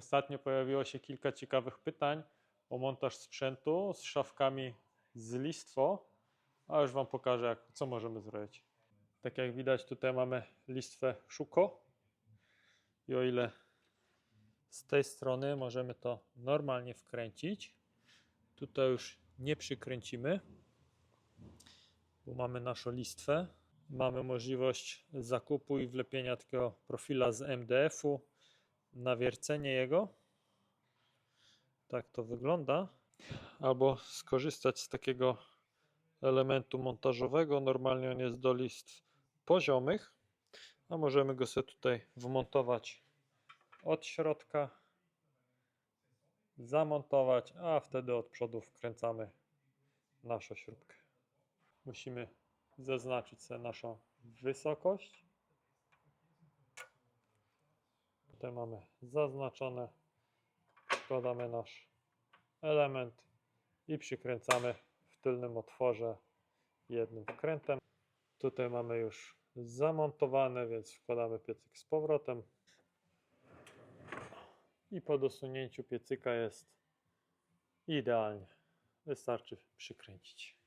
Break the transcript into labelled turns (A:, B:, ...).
A: Ostatnio pojawiło się kilka ciekawych pytań o montaż sprzętu z szafkami z listwo, a już Wam pokażę, jak, co możemy zrobić. Tak jak widać, tutaj mamy listwę Szuko i o ile z tej strony możemy to normalnie wkręcić, tutaj już nie przykręcimy, bo mamy naszą listwę. Mamy możliwość zakupu i wlepienia takiego profila z MDF-u, nawiercenie jego. Tak to wygląda. Albo skorzystać z takiego elementu montażowego. Normalnie on jest do listw poziomych, a możemy go sobie tutaj wmontować od środka, zamontować, a wtedy od przodu wkręcamy naszą śrubkę. Musimy zaznaczyć sobie naszą wysokość. Tutaj mamy zaznaczone. Wkładamy nasz element i przykręcamy w tylnym otworze jednym wkrętem. Tutaj mamy już zamontowane, więc wkładamy piecyk z powrotem. I po dosunięciu piecyka jest idealnie. Wystarczy przykręcić.